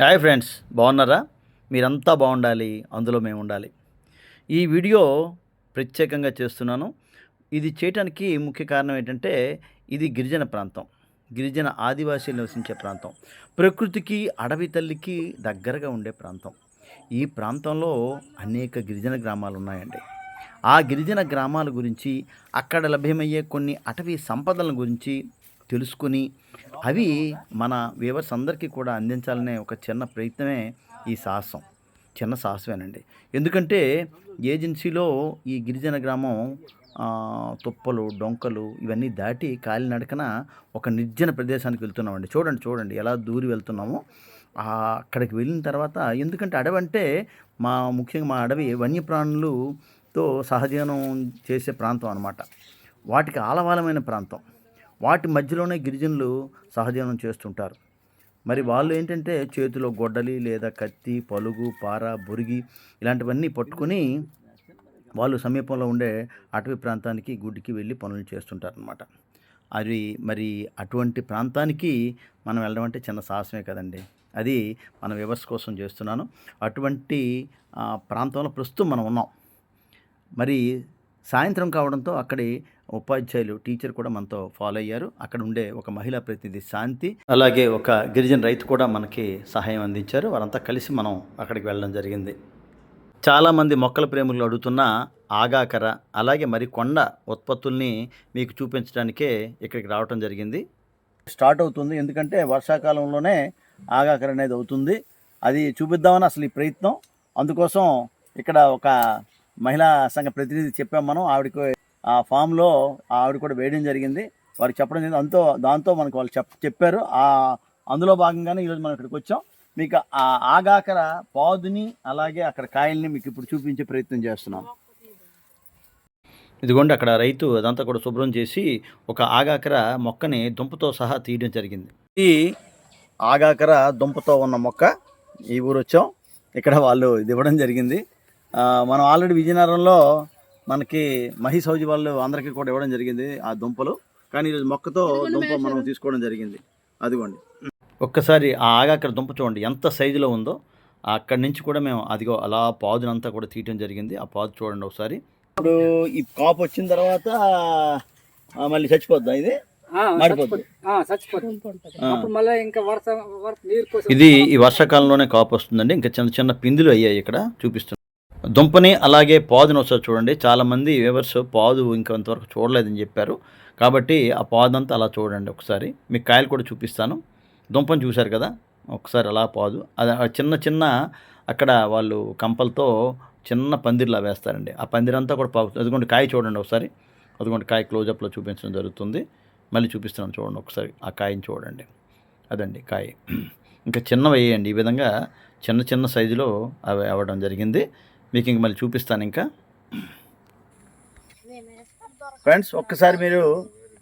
Hi friends బాగున్నారా? మీరంతా బాగుండాలి అందులో మేము ఉండాలి. ఈ వీడియో ప్రత్యేకంగా చేస్తున్నాను. ఇది చేయటానికి ముఖ్య కారణం ఏంటంటే ఇది గిరిజన ప్రాంతం. గిరిజన ఆదివాసీలు నివసించే ప్రాంతం. ప్రకృతికి అడవి తల్లికి దగ్గరగా ఉండే ప్రాంతం. ఈ ప్రాంతంలో అనేక గిరిజన గ్రామాలు ఉన్నాయండి. ఆ గిరిజన గ్రామాల గురించి అక్కడ లభ్యమయ్యే కొన్ని అటవీ సంపదల గురించి తెలుసుకుని అవి మన వ్యూవర్స్ అందరికీ కూడా అందించాలనే ఒక చిన్న ప్రయత్నమే ఈ సాహసం. చిన్న సాహసమేనండి. ఎందుకంటే ఏజెన్సీలో ఈ గిరిజన గ్రామం తుప్పలు డొంకలు ఇవన్నీ దాటి కాలినడకన ఒక నిర్జన ప్రదేశానికి వెళ్తున్నామండి. చూడండి చూడండి ఎలా దూరి వెళ్తున్నామో. అక్కడికి వెళ్ళిన తర్వాత ఎందుకంటే అడవి అంటే మా ముఖ్యంగా మా అడవి వన్యప్రాణులతో సహజీవనం చేసే ప్రాంతం అనమాట వాటికి ఆలవాలమైన ప్రాంతం. వాటి మధ్యలోనే గిరిజనులు సహజీవనం చేస్తుంటారు. మరి వాళ్ళు ఏంటంటే చేతిలో గొడ్డలి లేదా కత్తి పలుగు పార బొరిగి ఇలాంటివన్నీ పట్టుకొని వాళ్ళు సమీపంలో ఉండే అటవీ ప్రాంతానికి గుడ్డికి వెళ్ళి పనులు చేస్తుంటారనమాట అది మరి అటువంటి ప్రాంతానికి మనం వెళ్ళడం అంటే చిన్న సాహసమే కదండి. అది మన వ్యవస్థ కోసం చేస్తున్నాను. అటువంటి ప్రాంతంలో ప్రస్తుతం మనం ఉన్నాం. మరి సాయంత్రం కావడంతో అక్కడి ఉపాధ్యాయులు టీచర్ కూడా మనతో ఫాలో అయ్యారు. అక్కడ ఉండే ఒక మహిళా ప్రతినిధి శాంతి అలాగే ఒక గిరిజన రైతు కూడా మనకి సహాయం అందించారు. వారంతా కలిసి మనం అక్కడికి వెళ్ళడం జరిగింది. చాలామంది మొక్కల ప్రేమికులు అడుగుతున్న ఆగాకర అలాగే మరి కొండ ఉత్పత్తుల్ని మీకు చూపించడానికే ఇక్కడికి రావటం జరిగింది. స్టార్ట్ అవుతుంది. ఎందుకంటే వర్షాకాలంలోనే ఆగాకర అనేది అవుతుంది. అది చూపిద్దామని అసలు ఈ ప్రయత్నం. అందుకోసం ఇక్కడ ఒక మహిళా సంఘ ప్రతినిధి చెప్పాం మనం. ఆవిడకి ఆ ఫామ్లో ఆవిడ కూడా వేయడం జరిగింది. వారికి చెప్పడం జరిగింది. అంతో దాంతో మనకు వాళ్ళు చెప్ చెప్పారు. ఆ అందులో భాగంగానే ఈరోజు మనం ఇక్కడికి వచ్చాం. మీకు ఆ ఆగాకర పాదుని అలాగే అక్కడ కాయల్ని మీకు ఇప్పుడు చూపించే ప్రయత్నం చేస్తున్నాం. ఇదిగోండి అక్కడ రైతు అదంతా కూడా శుభ్రం చేసి ఒక ఆగాకర మొక్కని దుంపతో సహా తీయడం జరిగింది. ఈ ఆగాకర దుంపతో ఉన్న మొక్క ఈ ఊరు వచ్చాం. ఇక్కడ వాళ్ళు ఇది ఇవ్వడం జరిగింది. మనం ఆల్రెడీ విజయనగరంలో మనకి మహి సౌజీ వాళ్ళు అందరికీ కూడా ఇవ్వడం జరిగింది ఆ దుంపలు. కానీ ఈరోజు మొక్కతో దుంప మనం తీసుకోవడం జరిగింది. అదిగోండి. ఒక్కసారి ఆ ఆగాకర దుంప చూడండి ఎంత సైజులో ఉందో. అక్కడి నుంచి కూడా మేము అదిగో అలా పాదునంతా కూడా తీయటం జరిగింది. ఆ పాదు చూడండి ఒకసారి. ఇప్పుడు ఈ కాపు వచ్చిన తర్వాత మళ్ళీ చచ్చిపోద్దా ఇది? ఇది ఈ వర్షాకాలంలోనే కాపు వస్తుందండి. ఇంకా చిన్న చిన్న పిందులు అయ్యాయి ఇక్కడ చూపిస్తున్నాను దుంపని అలాగే పాదుని ఒకసారి చూడండి. చాలామంది వ్యూవర్స్ పాదు ఇంకా చూడలేదని చెప్పారు. కాబట్టి ఆ పాదంతా అలా చూడండి ఒకసారి. మీకు కాయలు కూడా చూపిస్తాను. దుంపని చూశారు కదా? ఒకసారి అలా పాదు. అది చిన్న చిన్న అక్కడ వాళ్ళు కంపలతో చిన్న పందిర్లా వేస్తారండి. ఆ పందిరంతా కూడా పాకు అదిగోండి కాయ చూడండి ఒకసారి. అదిగోండి కాయ క్లోజప్లో చూపించడం జరుగుతుంది. మళ్ళీ చూపిస్తున్నాను చూడండి ఒకసారి ఆ కాయని చూడండి. అదండి కాయ. ఇంకా చిన్నవి వేయండి. ఈ విధంగా చిన్న చిన్న సైజులో అవి అవ్వడం జరిగింది. మీకు ఇంక మళ్ళీ చూపిస్తాను ఇంకా. ఫ్రెండ్స్ ఒక్కసారి మీరు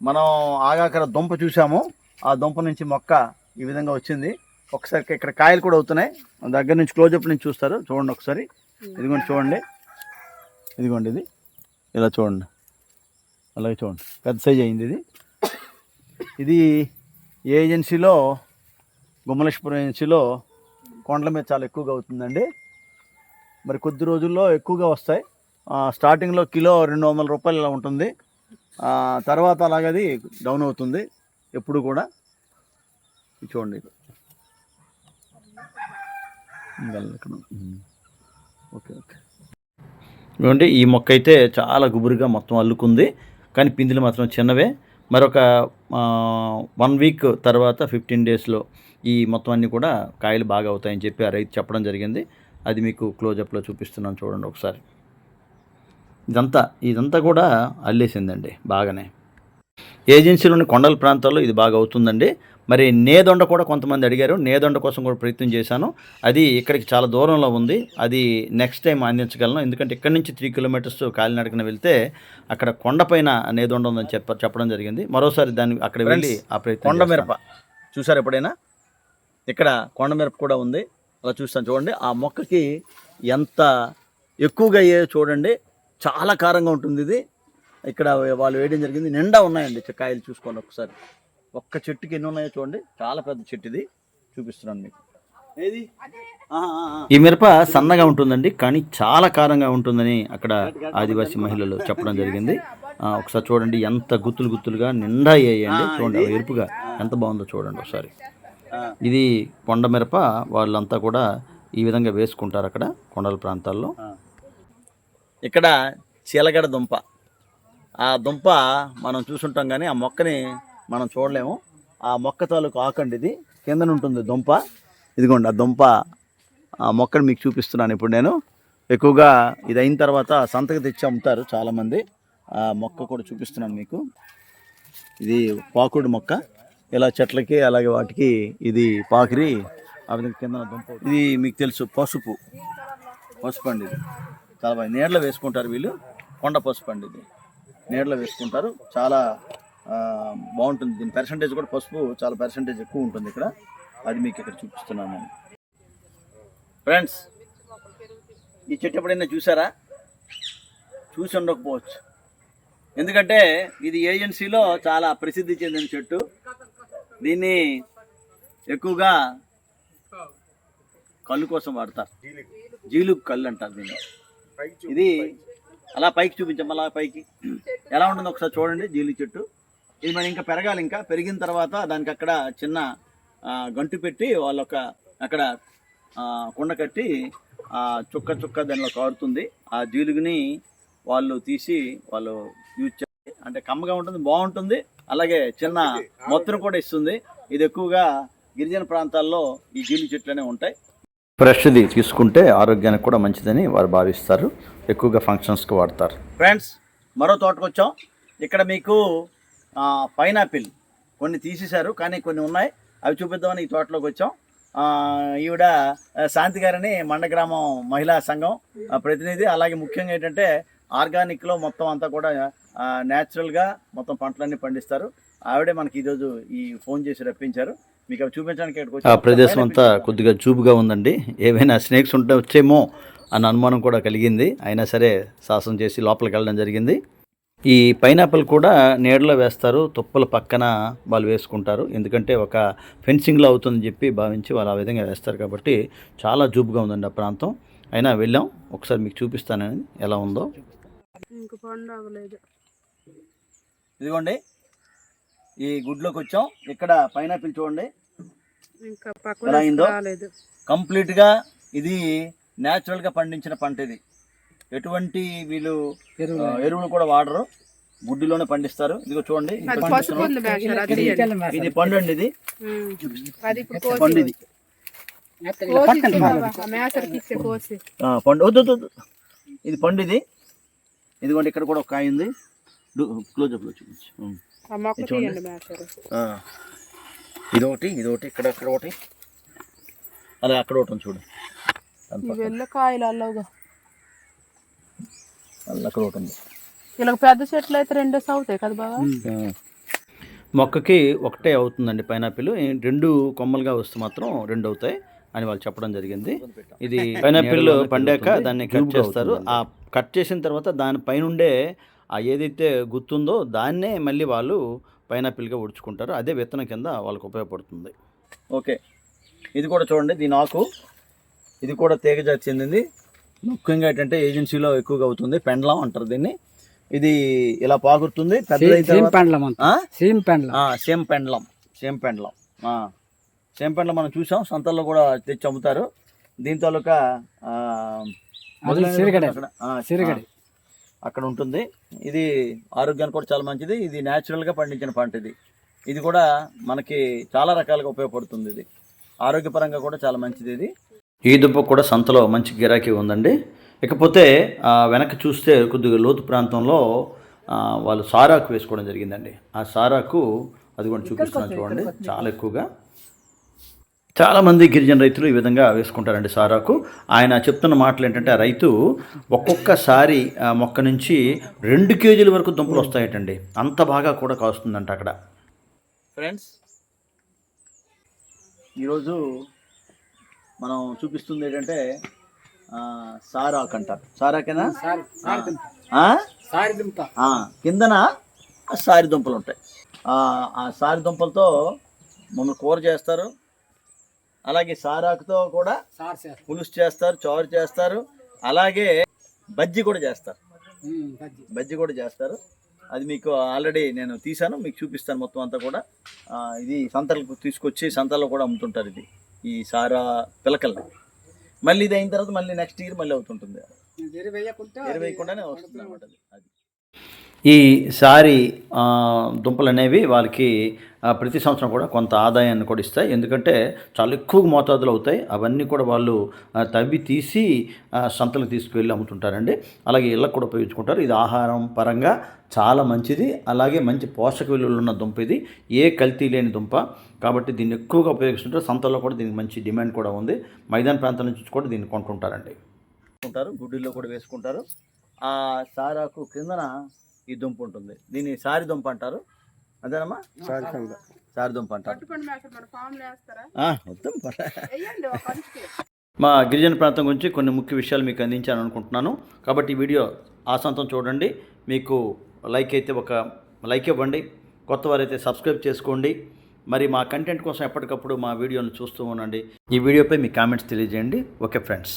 మనం ఆగాకర దుంప చూసాము ఆ దుంప నుంచి మొక్క ఈ విధంగా వచ్చింది. ఒకసారి ఇక్కడ కాయలు కూడా అవుతున్నాయి. దగ్గర నుంచి క్లోజప్ నుంచి చూస్తారు. చూడండి ఒకసారి. ఇదిగోండి చూడండి. ఇదిగోండి ఇది. ఇలా చూడండి. అలాగే చూడండి. పెద్ద సైజ్ అయింది ఇది. ఇది ఏ ఏజెన్సీలో? గుమ్మలక్ష్మపురం ఏజెన్సీలో కొండల మీద చాలా ఎక్కువగా అవుతుందండి. మరి కొద్ది రోజుల్లో ఎక్కువగా వస్తాయి. స్టార్టింగ్లో కిలో రెండు వందల రూపాయలు ఇలా ఉంటుంది. తర్వాత అలాగది డౌన్ అవుతుంది. ఎప్పుడు కూడా. చూడండి ఓకే ఓకే. ఇదిగోండి ఈ మొక్క అయితే చాలా గుబురుగా మొత్తం అల్లుకుంది. కానీ పిందులు మాత్రం చిన్నవే. మరొక వన్ వీక్ తర్వాత ఫిఫ్టీన్ డేస్లో ఈ మొత్తం అన్నీ కూడా కాయలు బాగా అవుతాయని చెప్పి ఆ రైతు చెప్పడం జరిగింది. అది మీకు క్లోజప్లో చూపిస్తున్నాను చూడండి ఒకసారి. ఇదంతా ఇదంతా కూడా అల్లేసిందండి బాగానే. ఏజెన్సీలోని కొండల ప్రాంతాల్లో ఇది బాగా అవుతుందండి. మరి నేదొండ కూడా కొంతమంది అడిగారు. నేదొండ కోసం కూడా ప్రయత్నం చేశాను. అది ఇక్కడికి చాలా దూరంలో ఉంది. అది నెక్స్ట్ టైం అందించగలను. ఎందుకంటే ఇక్కడ నుంచి త్రీ కిలోమీటర్స్ కాలినడకన వెళ్తే అక్కడ కొండపైన నేదొండ ఉందని చెప్ప చెప్పడం జరిగింది. మరోసారి దాన్ని అక్కడ వెళ్ళి ఆ ప్రయత్నం కొండ మిరప. చూసారు ఎప్పుడైనా? ఇక్కడ కొండ మిరప కూడా ఉంది. చూస్తాను చూడండి. ఆ మొక్కకి ఎంత ఎక్కువగా అయ్యే చూడండి. చాలా కారంగా ఉంటుంది ఇది. ఇక్కడ వాళ్ళు వేయడం జరిగింది. నిండా ఉన్నాయండి కాయలు చూసుకోండి ఒకసారి. ఒక్క చెట్టుకి ఎన్ని ఉన్నాయో చూడండి. చాలా పెద్ద చెట్టు ఇది. చూపిస్తున్నాను మీకు. ఏది. ఈ మిరప సన్నగా ఉంటుందండి. కానీ చాలా కారంగా ఉంటుందని అక్కడ ఆదివాసీ మహిళలు చెప్పడం జరిగింది. ఒకసారి చూడండి. ఎంత గుత్తులు గుత్తులుగా నిండా వేయండి చూడండి ఎరుపుగా ఎంత బాగుందో చూడండి ఒకసారి. ఇది కొండ మిరప వాళ్ళంతా కూడా ఈ విధంగా వేసుకుంటారు అక్కడ కొండల ప్రాంతాల్లో. ఇక్కడ చీలగడ దుంప. ఆ దుంప మనం చూసుంటాం కానీ ఆ మొక్కని మనం చూడలేము. ఆ మొక్క తాలూకు ఆకండి ఇది. కిందన ఉంటుంది దుంప. ఇదిగోండి ఆ దుంప. ఆ మొక్కను మీకు చూపిస్తున్నాను ఇప్పుడు నేను. ఎక్కువగా ఇది అయిన తర్వాత సంతకి తెచ్చి అమ్ముతారు చాలామంది. ఆ మొక్క కూడా చూపిస్తున్నాను మీకు. ఇది పాకుడు మొక్క. ఇలా చెట్లకి అలాగే వాటికి ఇది పాకిరి ఆ విధంగా కింద దుంప ఇది మీకు తెలుసు పసుపు. పసుపు అండి ఇది. చాలా బాగా నీడలో వేసుకుంటారు వీళ్ళు. కొండ పసుపు అండి ఇది. నీళ్ళలో వేసుకుంటారు. చాలా బాగుంటుంది. దీని పర్సంటేజ్ కూడా పసుపు చాలా పర్సంటేజ్ ఎక్కువ ఉంటుంది ఇక్కడ. అది మీకు ఇక్కడ చూపిస్తున్నాను నేను. ఫ్రెండ్స్ ఈ చెట్టు ఎప్పుడైనా చూసారా? చూసి ఉండకపోవచ్చు. ఎందుకంటే ఇది ఏజెన్సీలో చాలా ప్రసిద్ధి చెందిన చెట్టు. దీన్ని ఎక్కువగా కళ్ళు కోసం వాడతారు. జీలుగు కళ్ళు అంటారు దీన్ని. ఇది అలా పైకి చూపించాం అలా పైకి. ఎలా ఉంటుందో ఒకసారి చూడండి జీలు చెట్టు. ఇది మనం ఇంకా పెరగాలి ఇంకా పెరిగిన తర్వాత దానికి అక్కడ చిన్న గంటు పెట్టి వాళ్ళొక అక్కడ కుండ కట్టి ఆ, చుక్క చుక్క దానిలో కారుతుంది. ఆ జీలుగుని వాళ్ళు తీసి వాళ్ళు యూజ్ చేయాలి. అంటే కమ్మగా ఉంటుంది బాగుంటుంది. అలాగే చిన్న మొత్తను కూడా ఇస్తుంది. ఇది ఎక్కువగా గిరిజన ప్రాంతాల్లో ఈ జీలి చెట్లనే ఉంటాయి. ఫ్రెష్ది తీసుకుంటే ఆరోగ్యానికి కూడా మంచిదని వారు భావిస్తారు. ఎక్కువగా ఫంక్షన్స్కి వాడతారు. ఫ్రెండ్స్ మరో తోటకు వచ్చాం ఇక్కడ మీకు పైనాపిల్ కొన్ని తీసేశారు కానీ కొన్ని ఉన్నాయి. అవి చూపిద్దామని ఈ తోటలోకి వచ్చాం. ఆ, ఈవిడ శాంతి గారని మండ గ్రామం మహిళా సంఘం ప్రతినిధి. అలాగే ముఖ్యంగా ఏంటంటే ఆర్గానిక్లో మొత్తం అంతా కూడా న్యాచురల్గా మొత్తం పంటలన్నీ పండిస్తారు. ఆవిడే మనకి ఈరోజు ఈ ఫోన్ చేసి రప్పించారు. మీకు అవి చూపించడానికి ఆ ప్రదేశం అంతా కొద్దిగా చూపుగా ఉందండి. ఏవైనా స్నేక్స్ ఉంటే వచ్చేమో అన్న అనుమానం కూడా కలిగింది. అయినా సరే సాహసం చేసి లోపలికి వెళ్ళడం జరిగింది. ఈ పైనాపిల్ కూడా నీడలో వేస్తారు. తుప్పల పక్కన వాళ్ళు వేసుకుంటారు. ఎందుకంటే ఒక ఫెన్సింగ్లో అవుతుందని చెప్పి భావించి వాళ్ళు ఆ విధంగా వేస్తారు కాబట్టి చాలా జూబుగా ఉందండి ఆ ప్రాంతం. అయినా వెళ్ళాం. ఒకసారి మీకు చూపిస్తానని ఎలా ఉందో. ఇంక పండు అవ్వలేదు ఇదిగోండి. ఈ గుడ్లోకి వచ్చాం. ఇక్కడ పైనాపిల్ చూడండి. ఇంకా ఎలా పక్కన అయిందో? రాలేదు. కంప్లీట్గా ఇది న్యాచురల్గా పండించిన పంట ఇది. ఎటువంటి వీళ్ళు ఎరువులు. ఆ, ఎరువులు కూడా వాడరు. గుడ్డిలోనే పండిస్తారు. ఇదిగో చూడండి. ఇది అది పండిస్తున్నాం. పసుపు ఉంది మేషర్ అది ఇది- తీయండి. పండు అండి ఇది. ఉమ్. అది ఇప్పుడు కోసి పండు ఇది. ఇలా కోసి పక్కన ఇచ్చే పాలు. బాబా, ఆ మేసర్కి ఇచ్చే కోసి. ఆ, పండు వద్దు వద్దు, వద్దు. ఇది పండు ఇది. ఇదిగోండి ఇక్కడ కూడా ఒక కాయ ఉంది. క్లోజ్అప్లో చూపించు. ఉం. ఆ మొక్క ఇది చూడండి. తీయండి మేసర్ ఆ. ఇది ఒకటి ఇది ఒకటి ఇక్కడ అక్కడ ఒకటి. అలా అక్కడ ఒకటి ఉంది చూడు. అల్లవుగా అక్కడ ఒకటి ఉంది. ఇలా పెద్ద చెట్లు అయితే రెండో అవుతాయి కదా బాబా ఆ. మొక్కకి ఒకటే అవుతుందండి పైనాపిల్. రెండు కొమ్మలుగా వస్తే మాత్రం రెండు అవుతాయి. అని వాళ్ళు చెప్పడం జరిగింది. ఇది పైనాపిల్ పండాక. దాన్ని కట్ చేస్తారు. ఆ కట్ చేసిన తర్వాత దాని పైనుండే ఆ ఏదైతే గుర్తుందో దాన్నే మళ్ళీ వాళ్ళు పైనాపిల్గా ఉడుచుకుంటారు. అదే విత్తనం కింద వాళ్ళకి ఉపయోగపడుతుంది. ఓకే. ఇది కూడా చూడండి దీని ఆకు. ఇది కూడా తీగ జాతి చెందింది. ముఖ్యంగా ఏంటంటే ఏజెన్సీలో ఎక్కువగా అవుతుంది. పెండ్లం అంటారు దీన్ని. ఇది ఇలా పాకుతుంది పెద్దదైన సేమ్ పెండ్లం? సేమ్ పెండ్లం. ఆ, సేమ్ పెండ్లం. సేమ్ పెండ్లం ఆ. సేమ్ పెండ్లం మనం చూసాం సంతల్లో కూడా తెచ్చి అమ్ముతారు. దీని తాలూకా సిరిగడ. అక్కడ ఉంటుంది. ఇది ఆరోగ్యానికి కూడా చాలా మంచిది. ఇది న్యాచురల్గా పండించిన పంట ఇది. ఇది కూడా మనకి చాలా రకాలుగా ఉపయోగపడుతుంది ఇది. ఆరోగ్యపరంగా కూడా చాలా మంచిది ఇది. ఈ దుంప కూడా సంతలో మంచి గిరాకీ ఉందండి. ఇకపోతే ఆ, వెనక్కి చూస్తే కొద్దిగా లోతు ప్రాంతంలో వాళ్ళు సారాకు వేసుకోవడం జరిగిందండి. ఆ సారాకు అది కూడా చూపిస్తున్నాను చూడండి చాలా ఎక్కువగా. చాలామంది గిరిజన రైతులు ఈ విధంగా వేసుకుంటారండి సారాకు. ఆయన చెప్తున్న మాటలు ఏంటంటే ఆ రైతు ఒక్కొక్కసారి మొక్క నుంచి రెండు కేజీల వరకు దుంపలు వస్తాయటండి. అంత బాగా కూడా కాస్తుందంట అక్కడ. ఫ్రెండ్స్ ఈరోజు మనం చూపిస్తుంది ఏంటంటే సారాక్ సారాకు అంటారు సారాకేనా? సారి దుంప కిందన సారి దుంపలు ఉంటాయి. ఆ, ఆ సారి దుంపలతో మమ్మల్ని కూర చేస్తారు. అలాగే సారాకుతో కూడా పులుసు చేస్తారు చారు చేస్తారు. అలాగే బజ్జీ కూడా చేస్తారు. బజ్జీ. కూడా చేస్తారు. అది మీకు ఆల్రెడీ నేను తీసాను మీకు చూపిస్తాను మొత్తం అంతా కూడా. ఇది సంతలకు తీసుకొచ్చి సంతల్లో కూడా అమ్ముతుంటారు ఇది ఈ సారా పిలకల్ని. మళ్ళీ ఇది అయిన తర్వాత మళ్ళీ నెక్స్ట్ ఇయర్ మళ్ళీ అవుతుంటుంది. ఎరవేయకుండానే వస్తుంది అనమాట అది. ఈసారి ఈ దుంపలు అనేవి వాళ్ళకి ప్రతి సంవత్సరం కూడా కొంత ఆదాయాన్ని కూడా ఇస్తాయి. ఎందుకంటే చాలా ఎక్కువ మోతాదులు అవుతాయి. అవన్నీ కూడా వాళ్ళు తవ్వి తీసి సంతలకు తీసుకువెళ్ళి అమ్ముతుంటారండి. అలాగే ఇళ్ళకు కూడా ఉపయోగించుకుంటారు. ఇది ఆహారం పరంగా చాలా మంచిది. అలాగే మంచి పోషక విలువలు ఉన్న దుంప ఇది. ఏ కల్తీ లేని దుంప. కాబట్టి దీన్ని ఎక్కువగా ఉపయోగిస్తుంటారు. సంతల్లో కూడా దీనికి మంచి డిమాండ్ కూడా ఉంది. మైదాన ప్రాంతం నుంచి కూడా దీన్ని కొంటుంటారండి వేసుకుంటారు గుడ్డిలో కూడా వేసుకుంటారు. ఆ సారాకు కిందన ఈ దుంప ఉంటుంది. దీన్ని సారి దుంప అంటారు. అదేనమ్మా సారి దుంప అంటారు. మొత్తం మా గిరిజన ప్రాంతం గురించి కొన్ని ముఖ్య విషయాలు మీకు అందించాను అనుకుంటున్నాను. కాబట్టి ఈ వీడియో ఆశాంతం చూడండి. మీకు లైక్ అయితే ఒక లైక్ ఇవ్వండి. కొత్త వారైతే సబ్స్క్రైబ్ చేసుకోండి. మరి మా కంటెంట్ కోసం ఎప్పటికప్పుడు మా వీడియోను చూస్తూ ఉండండి. ఈ వీడియోపై మీ కామెంట్స్ తెలియజేయండి. Okay friends.